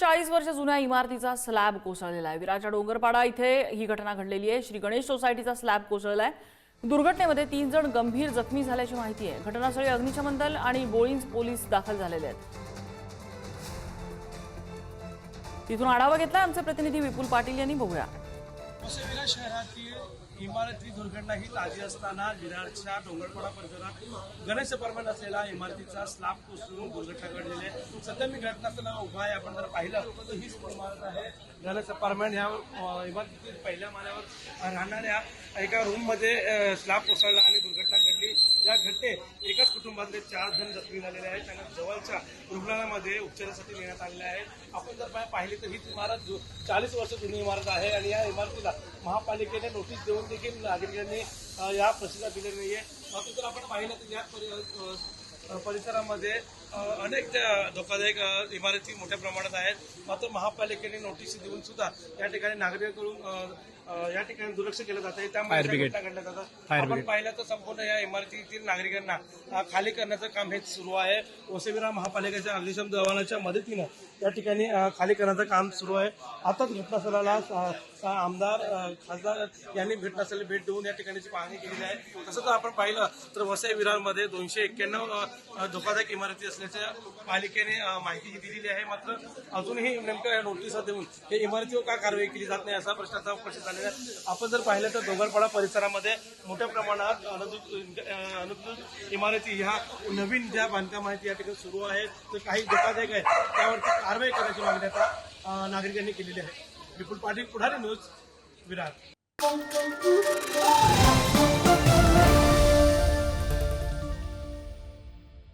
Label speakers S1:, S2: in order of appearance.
S1: चाळीस वर्ष जुन्या इमारतीचा स्लॅब कोसळलेला आहे. विराच्या डोंगरपाडा इथे ही घटना घडलेली आहे. श्री गणेश सोसायटीचा स्लॅब कोसळला आहे दुर्घटनेमध्ये तीन जण गंभीर जखमी झाल्याची माहिती आहे. घटनास्थळी अग्निशमन दल आणि बोळींज पोलीस दाखल झालेले आहेत. तिथून आढावा घेतला आमचे प्रतिनिधी विपुल पाटील यांनी. बघूया.
S2: विरार शहरातील इमारती दुर्घटना ही ताजी असताना विरारच्या डोंगरपाडा परिसरात गणेश अपार्टमेंट असलेला इमारतीचा स्लॅब कोसळून दुर्घटना घडलेली आहे. सध्या मी घटनास्थळावर उभा आहे. आपण जर पाहिलं तर हीच इमारत आहे. गणेश अपार्टमेंट ह्या इमारतीतील पहिल्या माल्यावर राहणाऱ्या एका रूममध्ये स्लॅब कोसळला आणि दुर्घटना घडली. या घटनेत एकाच कुटुंबातले चार जण जखमी झालेले आहेत. त्यांना जवळच्या रुग्णालयामध्ये उपचारासाठी नेण्यात आलेले आहे आपण जर पाहिले तर हीच इमारत चाळीस वर्ष जुनी इमारत आहे आणि या इमारतीला महापालिकेने नोटीस देऊन देखील नागरिकांनी या प्रसिद्ध दिलेली आहे मात्र जर आपण पाहिलं तर या परिसरामध्ये अनेक त्या धोकादायक इमारती मोठ्या प्रमाणात आहेत. मात्र महापालिकेने नोटीस देऊन सुद्धा या ठिकाणी नागरिकांकडून या ठिकाणी दुर्लक्ष केलं जात. आहे त्यामुळे घटना घडल्या जातात. आपण पाहिलं तर संपूर्ण या इमारतीतील नागरिकांना खाली करण्याचं काम हे सुरू आहे. ओसेविरा महापालिकेच्या अग्निशम जवानाच्या मदतीनं या ठिकाणी खाली करण्याचं काम सुरू आहे. आताच घटनास्थळाला आमदार खासदार यांनी घटनास्थळी भेट देऊन या ठिकाणीची पाहणी केलेली आहे. तसं जर आपण पाहिलं तर वसई विरारमध्ये दोनशे एक्क्याण्णव धोकादायक इमारती असल्याच्या पालिकेने माहिती दिलेली आहे. मात्र अजूनही नेमकं या नोटिसा देऊन हे इमारतीवर का कारवाई केली जात नाही असा प्रश्नाचा उपस्थित झालेला आहे. आपण जर पाहिलं तर डोंगरपाडा परिसरामध्ये मोठ्या प्रमाणात अनुदानित अ, इमारती ह्या नवीन ज्या बांधकाम आहेत या ठिकाणी सुरू आहेत. तर काही धोकादायक आहे त्यावरती कारवाई करण्याची मागणी आता नागरिकांनी केलेली आहे. विपुल पाटील पुढारी न्यूज विरार.